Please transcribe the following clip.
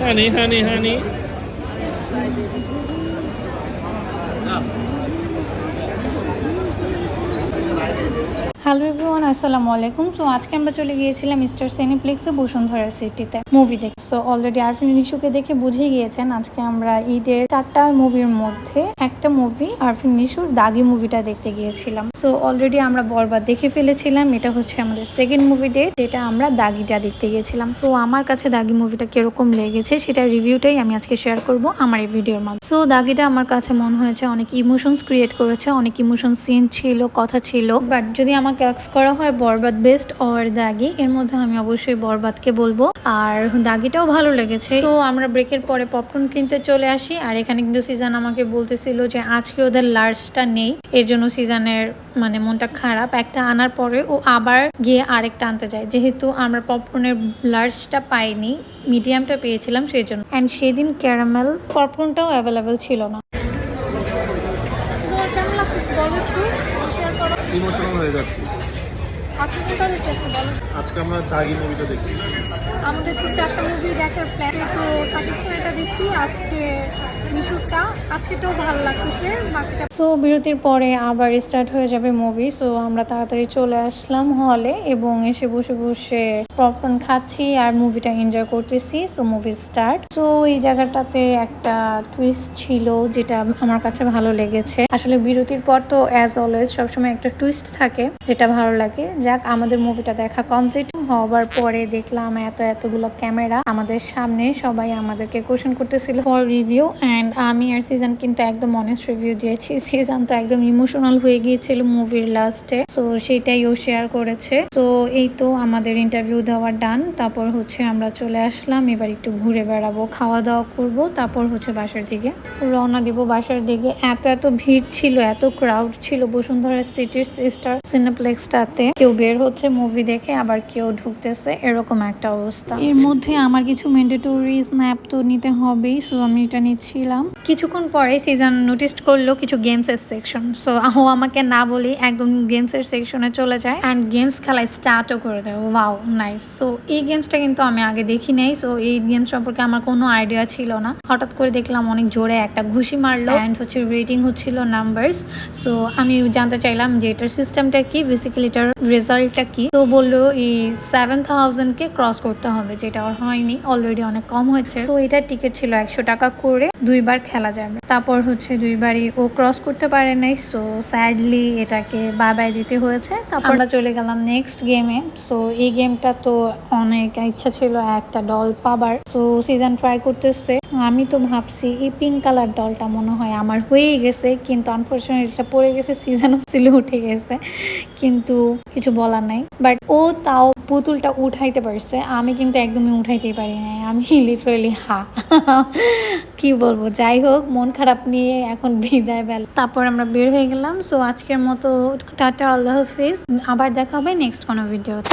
ห้านี่ฮัานี่ฮัานี่ hello everyone, আসসালামু আলাইকুম। So আজকে আমরা চলে গিয়েছিলাম মিস্টার সিনেপ্লেক্সে বসুন্ধরা সিটিতে মুভি দেখে। সো অলরেডি আরফিন নিশুকে দেখে বুঝে গিয়েছেন আজকে আমরা ঈদের চারটা মুভির মধ্যে একটা মুভি আরফিন নিশুর দাগি মুভিটা দেখতে গিয়েছিলাম। সো অলরেডি আমরা বরবাদ দেখে ফেলেছিলাম, এটা হচ্ছে আমাদের সেকেন্ড মুভি ডেট যেটা আমরা দাগিটা দেখতে গিয়েছিলাম। সো আমার কাছে দাগি মুভিটা কীরকম লেগেছে সেটা রিভিউটাই আমি আজকে শেয়ার করব আমার এই ভিডিওর মাধ্যমে। সো দাগিটা আমার কাছে মনে হয়েছে, অনেক ইমোশনস ক্রিয়েট করেছে, অনেক ইমোশন সিন ছিল, কথা ছিল। বাট যদি আমাকে অ্যাক্স করা হয় বরবাদ বেস্ট অর দাগি। এর মধ্যে আমি অবশ্যই বরবাদকে বলব। আর দাগিটাও ভালো লেগেছে। তো আমরা ব্রেকের পরে পপকর্ন কিনতে চলে আসি। আর এখানে কিন্তু সিজন আমাকে বলতেছিল যে, আজকে ওদের লার্জটা নেই। এর জন্য সিজানের মানে মনটা খারাপ। একটা আনার পরে ও আবার গিয়ে আরেকটা আনতে যায়। যেহেতু আমরা পপকর্নের লার্জটা পাইনি মিডিয়ামটা পেয়েছিলাম সেই জন্য অ্যান্ড সেদিন ক্যারামেল পপকর্নটাও অ্যাভেলেবেল ছিল না। কেমন লাগতেছে বলো একটু। ইমোশনাল হয়ে যাচ্ছি। আজকে আমরা দাগি মুভিটা দেখছি। আমাদের তো চারটা মুভি দেখার প্ল্যান তো সাকিব খানেরটা দেখছি আজকে আজকেটাও ভালো লাগতেছে বাকিটা সো বিরতির পরে আবার স্টার্ট হয়ে যাবে মুভি সো আমরা তাড়াতাড়ি চলে আসলাম হলে এবং এসে বসে বসে পপকর্ন খাচ্ছি আর মুভিটা এনজয় করতেছি সো মুভি স্টার্ট সো এই জায়গাটাতে একটা টুইস্ট ছিল যেটা আমার কাছে ভালো লেগেছে। আসলে বিরতির পর তো অ্যাজ অলওয়েজ সবসময় একটা টুইস্ট থাকে যেটা ভালো লাগে। যাক আমাদের মুভিটা দেখা কমপ্লিট হওয়ার পরে দেখলাম এত এতগুলো ক্যামেরা আমাদের সামনে সবাই আমাদেরকে কোশ্চেন করতেছিল ফর রিভিউ অ্যান্ড আমি আর সিজন কিন্তু একদম অনেস্ট রিভিউ দিয়েছি। সিজন তো একদম ইমোশনাল হয়ে গিয়েছিল মুভির লাস্টে সো সেটাই ও শেয়ার করেছে। তো এই তো আমাদের ইন্টারভিউ দেওয়া ডান তারপর হচ্ছে আমরা চলে আসলাম। এবার একটু ঘুরে বেড়াবো, খাওয়া দাওয়া করব। তারপর হচ্ছে বাসার দিকে রওনা দিব বাসার দিকে। এত এত ভিড় ছিল, এত ক্রাউড ছিল বসুন্ধরা সিটির সিস্টার সিনেপ্লেক্সটাতে কেউ বের হচ্ছে মুভি দেখে, আবার কেউ ঢুকতেছে এরকম একটা অবস্থা। এর মধ্যে আমার কিছু ম্যান্ডেটরি স্ন্যাপ তো নিতে হবেই সো আমি এটা নিচ্ছিলাম। কিছুক্ষণ পরে সিজন নোটিস করল কিছু গেমস এর সেকশন সো ও আমাকে না বলি একদম গেমস এর সেকশনে চলে যায় অ্যান্ড গেমস খেলা স্টার্টও করে দেয় ওয়াও নাইস সো এই গেমসটা কিন্তু আমি আগে দেখি নাই সো এই গেম সম্পর্কে আমার কোনো আইডিয়া ছিল না। হঠাৎ করে দেখলাম অনেক জোরে একটা ঘুষি মারলো অ্যান্ড হচ্ছে রেটিং হচ্ছিল নাম্বারস সো আমি জানতে চাইলাম যে এটার সিস্টেমটা কি বেসিক্যালি এটার রেজাল্টটা কি। তো বলল এই সেভেন থাউজেন্ডকে ক্রস করতে হবে যেটা ওর হয়নি অলরেডি অনেক কম হয়েছে। সো এটার টিকিট ছিল একশো টাকা করে দুইবার খেলা যাবে। তারপর হচ্ছে দুইবারই ও ক্রস করতে পারে নাই সো স্যাডলি এটাকে বাই বাই দিতে হয়েছে। তারপর আমরা চলে গেলাম নেক্সট গেমে সো এই গেমটা তো অনেক ইচ্ছা ছিল একটা ডল পাবার। সো সিজন ট্রাই করতেছে। আমি তো ভাবছি এই পিঙ্ক কালার ডলটা মনে হয় আমার হয়েই গেছে, কিন্তু আনফর্চুনেটলি এটা পড়ে গেছে সিজন ছিল উঠে গেছে, কিন্তু কিছু বলার নাই। বাট ও তাও পুতুলটা উঠাইতে পারছে, আমি কিন্তু একদমই উঠাইতেই পারি নাই, আমি লিটারেলি হা। কি বলব, যাই হোক, মন খারাপ নিয়ে এখন বিদায় বেলা। তারপর আমরা বের হয়ে গেলাম সো আজকের মতো টাটা, আল্লাহ হাফিজ। আবার দেখা হবে নেক্সট কোনো ভিডিওতে